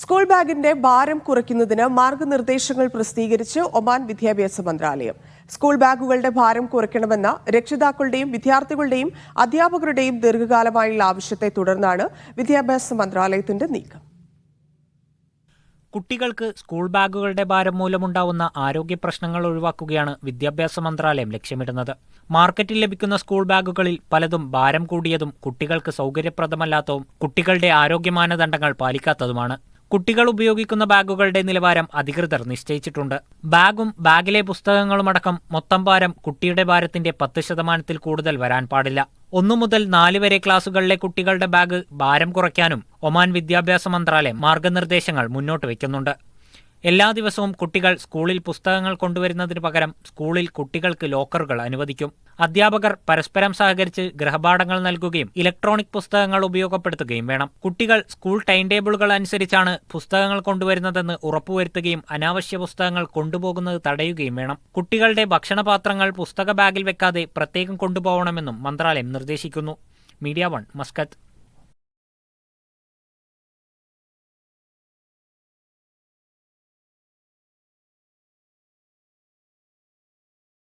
School ബാഗിന്റെ ഭാരം കുറയ്ക്കുന്നതിന് മാർഗനിർദ്ദേശങ്ങൾ പ്രസിദ്ധീകരിച്ച് ഒമാൻ വിദ്യാഭ്യാസ മന്ത്രാലയം. സ്കൂൾ ബാഗുകളുടെ ഭാരം കുറയ്ക്കണമെന്ന രക്ഷിതാക്കളുടെയും വിദ്യാർത്ഥികളുടെയും അധ്യാപകരുടെയും ദീർഘകാലമായുള്ള ആവശ്യത്തെ തുടർന്നാണ് വിദ്യാഭ്യാസ മന്ത്രാലയത്തിന്റെ നീക്കം. കുട്ടികൾക്ക് സ്കൂൾ ബാഗുകളുടെ ഭാരം മൂലമുണ്ടാവുന്ന ആരോഗ്യ പ്രശ്നങ്ങൾ ഒഴിവാക്കുകയാണ് വിദ്യാഭ്യാസ മന്ത്രാലയം ലക്ഷ്യമിടുന്നത്. മാർക്കറ്റിൽ ലഭിക്കുന്ന സ്കൂൾ ബാഗുകളിൽ പലതും ഭാരം കൂടിയതും കുട്ടികൾക്ക് സൗകര്യപ്രദമല്ലാത്തതും കുട്ടികളുടെ ആരോഗ്യ മാനദണ്ഡങ്ങൾ പാലിക്കാത്തതുമാണ്. കുട്ടികൾ ഉപയോഗിക്കുന്ന ബാഗുകളുടെ നിലവാരം അധികൃതർ നിശ്ചയിച്ചിട്ടുണ്ട്. ബാഗും ബാഗിലെ പുസ്തകങ്ങളുമടക്കം മൊത്തം ഭാരം കുട്ടിയുടെ ഭാരത്തിന്റെ പത്ത് ശതമാനത്തിൽ കൂടുതൽ വരാൻ പാടില്ല. ഒന്നു മുതൽ നാല് വരെ ക്ലാസുകളിലെ കുട്ടികളുടെ ബാഗ് ഭാരം കുറയ്ക്കാനും ഒമാൻ വിദ്യാഭ്യാസ മന്ത്രാലയം മാർഗനിർദ്ദേശങ്ങൾ മുന്നോട്ട് വയ്ക്കുന്നുണ്ട്. എല്ലാ ദിവസവും കുട്ടികൾ സ്കൂളിൽ പുസ്തകങ്ങൾ കൊണ്ടുവരുന്നതിന് പകരം സ്കൂളിൽ കുട്ടികൾക്ക് ലോക്കറുകൾ അനുവദിക്കും. അധ്യാപകർ പരസ്പരം സഹകരിച്ച് ഗൃഹപാഠങ്ങൾ നൽകുകയും ഇലക്ട്രോണിക് പുസ്തകങ്ങൾ ഉപയോഗപ്പെടുത്തുകയും വേണം. കുട്ടികൾ സ്കൂൾ ടൈം ടേബിളുകൾ അനുസരിച്ചാണ് പുസ്തകങ്ങൾ കൊണ്ടുവരുന്നതെന്ന് ഉറപ്പുവരുത്തുകയും അനാവശ്യ പുസ്തകങ്ങൾ കൊണ്ടുപോകുന്നത് തടയുകയും വേണം. കുട്ടികളുടെ ഭക്ഷണപാത്രങ്ങൾ പുസ്തക ബാഗിൽ വെക്കാതെ പ്രത്യേകം കൊണ്ടുപോകണമെന്നും മന്ത്രാലയം നിർദ്ദേശിക്കുന്നു. Media one Muscat.